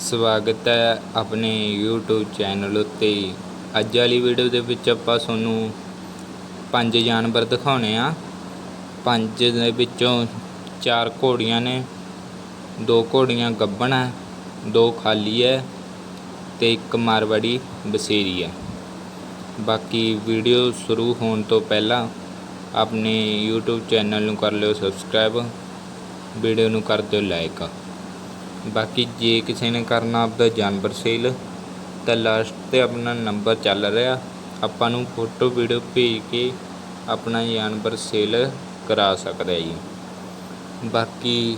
ਸਵਾਗਤ ਹੈ ਆਪਣੇ YouTube ਚੈਨਲ ਉੱਤੇ। ਅੱਜ ਵਾਲੀ ਵੀਡੀਓ ਦੇ ਵਿੱਚ ਆਪਾਂ ਤੁਹਾਨੂੰ ਪੰਜ ਜਾਨਵਰ ਦਿਖਾਉਣੇ ਆ। ਪੰਜ ਦੇ ਵਿੱਚੋਂ ਚਾਰ ਘੋੜੀਆਂ ਨੇ, ਦੋ ਘੋੜੀਆਂ ਗੱਬਣ ਹੈ, ਦੋ ਖਾਲੀ ਹੈ ਤੇ ਇੱਕ ਮਾਰਵਾੜੀ ਬਸੇਰੀ ਹੈ। ਬਾਕੀ ਵੀਡੀਓ ਸ਼ੁਰੂ ਹੋਣ ਤੋਂ ਪਹਿਲਾਂ ਆਪਣੇ YouTube ਚੈਨਲ ਨੂੰ ਕਰ ਲਿਓ ਸਬਸਕ੍ਰਾਈਬ ਵੀਡੀਓ ਨੂੰ ਕਰ ਦਿਓ ਲਾਈਕ ਬਾਕੀ ਜੇ ਕਿਸੇ ਨੇ ਕਰਨਾ ਆਪਦਾ ਜਾਨਵਰ ਸੇਲ, ਤਾਂ ਲਾਸਟ ਤੇ ਆਪਣਾ ਨੰਬਰ ਚੱਲ ਰਿਹਾ। ਆਪਾਂ ਨੂੰ ਫੋਟੋ ਵੀਡੀਓ ਭੇਜ ਕੇ ਆਪਣਾ ਜਾਨਵਰ ਸੇਲ ਕਰਾ ਸਕਦਾ ਜੀ। ਬਾਕੀ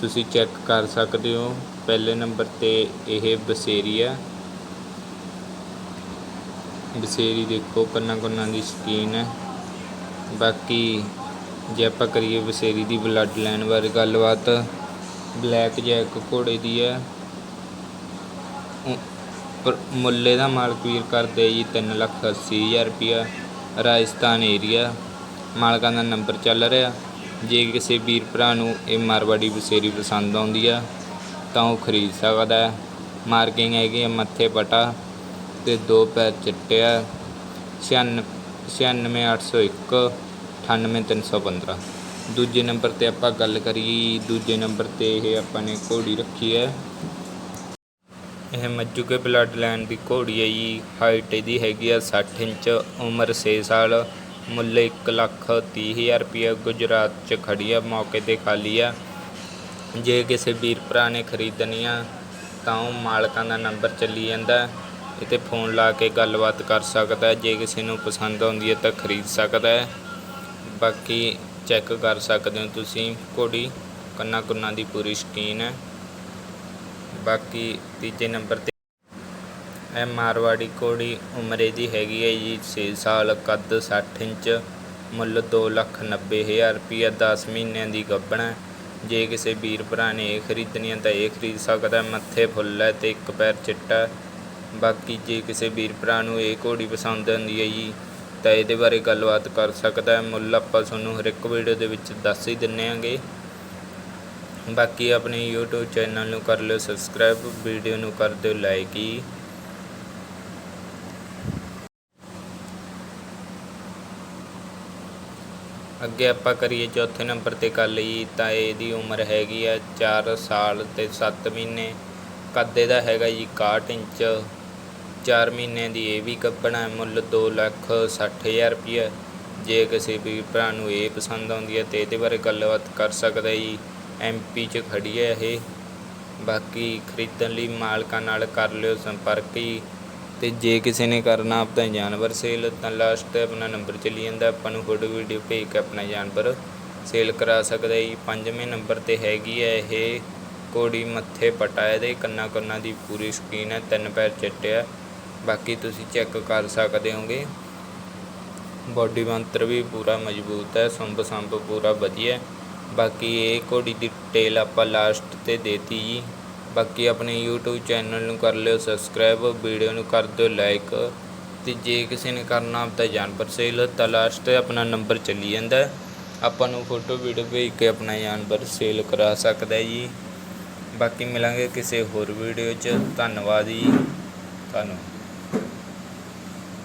ਤੁਸੀਂ ਚੈੱਕ ਕਰ ਸਕਦੇ ਹੋ, ਪਹਿਲੇ ਨੰਬਰ ਤੇ ਇਹ ਬਸੇਰੀ ਆ। ਬਸੇਰੀ ਦੇਖੋ ਕੰਨਾਂ ਕੰਨਾਂ ਦੀ ਸਕੀਨ ਹੈ। ਬਾਕੀ ਜੇ ਆਪਾਂ ਕਰੀਏ ਬਸੇਰੀ ਦੀ ਬਲੱਡ ਲਾਈਨ ਬਾਰੇ ਗੱਲਬਾਤ ਬਲੈਕ ਜੈਕ ਘੋੜੇ ਦੀ ਹੈ ਪਰ ਮੁੱਲੇ ਦਾ ਮਾਲਕ ਵੀਰ ਕਰਦੇ ਜੀ ਤਿੰਨ ਲੱਖ ਅੱਸੀ ਹਜ਼ਾਰ ਰੁਪਇਆ, ਰਾਜਸਥਾਨ ਏਰੀਆ ਮਾਲਕਾਂ ਦਾ ਨੰਬਰ ਚੱਲ ਰਿਹਾ। ਜੇ ਕਿਸੇ ਵੀਰ ਭਰਾ ਨੂੰ ਇਹ ਮਾਰਵਾੜੀ ਬਸੇਰੀ ਪਸੰਦ ਆਉਂਦੀ ਆ, ਤਾਂ ਉਹ ਖਰੀਦ ਸਕਦਾ ਹੈ ਮਾਰਕਿੰਗ ਹੈਗੀ ਹੈ ਮੱਥੇ ਪਟਾ ਤੇ ਦੋ ਪੈਰ ਚਿੱਟੇ ਆ। 96 96801 98315 ਦੂਜੇ ਨੰਬਰ ਤੇ ਆਪਾਂ ਗੱਲ ਕਰੀਏ, ਦੂਜੇ ਨੰਬਰ ਤੇ ਇਹ ਆਪਾਂ ਨੇ ਘੋੜੀ ਰੱਖੀ ਹੈ। ਇਹ ਮੱਜੂਕੇ ਬਲੱਡ ਲਾਈਨ ਦੀ ਘੋੜੀ ਹੈ ਜੀ। ਹਾਈਟ ਇਹਦੀ ਹੈਗੀ ਆ 60 ਇੰਚ, ਉਮਰ 6 ਸਾਲ, ਮੁੱਲ 1 ਲੱਖ 30 ਹਜ਼ਾਰ ਰੁਪਏ ਗੁਜਰਾਤ 'ਚ ਖੜੀ ਆ, ਮੌਕੇ ਤੇ ਖਾਲੀ ਆ। ਜੇ ਕਿਸੇ ਵੀਰ ਭਰਾ ਨੇ ਖਰੀਦਣੀ ਆ, ਤਾਂ ਉਹ ਮਾਲਕਾਂ ਦਾ ਨੰਬਰ ਚੱਲੀ ਜਾਂਦਾ। ਹੈ। ਫੋਨ ਲਾ ਕੇ ਗੱਲਬਾਤ ਕਰ ਸਕਦਾ ਜੇ ਕਿਸੇ ਨੂੰ ਪਸੰਦ ਆਉਂਦੀ ਹੈ ਤਾਂ ਖਰੀਦ ਸਕਦਾ ਹੈ। ਬਾਕੀ ਚੈੱਕ ਕਰ ਸਕਦੇ ਹੋ ਤੁਸੀਂ। ਘੋੜੀ ਕੰਨਾਂ ਕੁੰਨਾਂ ਦੀ ਪੂਰੀ ਸ਼ਕੀਨ ਹੈ। ਬਾਕੀ ਤੀਜੇ ਨੰਬਰ ਤੇ ਇਹ ਮਾਰਵਾੜੀ ਘੋੜੀ ਉਮਰੇ ਦੀ ਹੈਗੀ ਹੈ ਜੀ 6 ਸਾਲ, ਕੱਦ 60 ਇੰਚ, ਮੁੱਲ 2 ਲੱਖ 90 ਹਜ਼ਾਰ ਰੁਪਈਆ 10 ਮਹੀਨਿਆਂ ਦੀ ਗੱਭਣ ਜੇ ਕਿਸੇ ਵੀਰ ਭਰਾ ਨੇ ਇਹ ਖਰੀਦਣੀ ਹੈ ਤਾਂ ਇਹ ਖਰੀਦ ਸਕਦਾ ਮੱਥੇ ਫੁੱਲ ਹੈ ਤੇ ਇੱਕ ਪੈਰ ਚਿੱਟਾ ਬਾਕੀ ਜੇ ਕਿਸੇ ਵੀਰ ਭਰਾ ਨੂੰ ਇਹ ਘੋੜੀ ਪਸੰਦ ਆਉਂਦੀ ਹੈ ਜੀ ਤਾਂ ਇਹਦੇ ਬਾਰੇ ਗੱਲਬਾਤ ਕਰ ਸਕਦਾ ਹੈ। ਮੁੱਲ ਆਪਾਂ ਤੁਹਾਨੂੰ ਹਰ ਇੱਕ ਵੀਡੀਓ ਦੇ ਵਿੱਚ ਦੱਸ ਹੀ ਦਿੰਨੇ ਆਂਗੇ। ਬਾਕੀ ਆਪਣੇ YouTube ਚੈਨਲ ਨੂੰ ਕਰ ਲਿਓ ਸਬਸਕ੍ਰਾਈਬ ਵੀਡੀਓ ਨੂੰ ਕਰ ਦਿਓ ਲਾਈਕ ਹੀ। ਅੱਗੇ ਆਪਾਂ ਕਰੀਏ ਚੌਥੇ ਨੰਬਰ ਤੇ ਗੱਲ ਜੀ, ਤਾਂ ਇਹਦੀ ਉਮਰ ਹੈਗੀ ਆ 4 ਸਾਲ ਤੇ 7 ਮਹੀਨੇ। ਕੱਦ ਇਹਦਾ ਹੈਗਾ ਜੀ 61 ਇੰਚ। 4 ਮਹੀਨੇ ਦੀ ਇਹ ਵੀ ਗੱਭਣਾ ਹੈ, ਮੁੱਲ 2 ਲੱਖ 60 ਹਜ਼ਾਰ ਰੁਪਈਆ। ਜੇ ਕਿਸੇ ਵੀ ਭਰਾ ਨੂੰ ਇਹ ਪਸੰਦ ਆਉਂਦੀ ਹੈ ਤੇ ਇਹਦੇ ਬਾਰੇ ਗੱਲਬਾਤ ਕਰ ਸਕਦਾ ਜੀ। ਐਮਪੀ 'ਚ ਖੜੀ ਹੈ ਇਹ। ਬਾਕੀ ਖਰੀਦਣ ਲਈ ਮਾਲਕਾਂ ਨਾਲ ਕਰ ਲਿਓ ਸੰਪਰਕ ਜੀ। ਤੇ ਜੇ ਕਿਸੇ ਨੇ ਕਰਨਾ ਆਪਣਾ ਜਾਨਵਰ ਸੇਲ, ਤਾਂ ਲਾਸਟ ਤੇ ਆਪਣਾ ਨੰਬਰ ਚੱਲੀ ਜਾਂਦਾ। ਆਪਾਂ ਨੂੰ ਫੋਟੋ ਵੀਡੀਓ ਭੇਜ ਕੇ ਆਪਣਾ ਜਾਨਵਰ ਸੇਲ ਕਰਾ ਸਕਦਾ ਜੀ। ਪੰਜਵੇਂ ਨੰਬਰ ਤੇ ਹੈਗੀ ਹੈ ਇਹ ਕੋੜੀ ਮੱਥੇ ਪਟਾ, ਇਹਦੇ ਕੰਨਾਂ ਕੰਨਾਂ ਦੀ ਪੂਰੀ ਸਕੀਨ ਹੈ, ਤਿੰਨ ਪੈਰ ਚਿੱਟੇ ਆ। ਬਾਕੀ ਤੁਸੀਂ ਚੈੱਕ ਕਰ ਸਕਦੇ ਹੋਗੇ। ਬਾਡੀ ਮੰਤਰ ਵੀ ਪੂਰਾ ਮਜ਼ਬੂਤ ਹੈ, ਸੰਭ ਸੰਭ ਪੂਰਾ ਵਧੀਆ ਬਾਕੀ ਇਹ ਘੋੜੀ ਦੀ ਡਿਟੇਲ ਆਪਾਂ ਲਾਸਟ ਤੇ ਦੇਤੀ ਜੀ। ਬਾਕੀ ਆਪਣੇ YouTube ਚੈਨਲ ਨੂੰ ਕਰ ਲਿਓ ਸਬਸਕ੍ਰਾਈਬ ਵੀਡੀਓ ਨੂੰ ਕਰ ਦਿਓ ਲਾਈਕ ਤੇ ਜੇ ਕਿਸੇ ਨੇ ਕਰਨਾ ਆਪਦਾ ਜਾਨਵਰ ਸੇਲ ਤਾਂ ਲਾਸਟ ਤੇ ਆਪਣਾ ਨੰਬਰ ਚੱਲੀ ਜਾਂਦਾ ਆਪਾਂ ਨੂੰ ਫੋਟੋ ਵੀਡੀਓ ਭੇਜ ਕੇ ਆਪਣਾ ਜਾਨਵਰ ਸੇਲ ਕਰਾ ਸਕਦਾ ਜੀ। ਬਾਕੀ ਮਿਲਾਂਗੇ ਕਿਸੇ ਹੋਰ ਵੀਡੀਓ 'ਚ। ਧੰਨਵਾਦ ਜੀ। ਧੰਨਵਾਦ।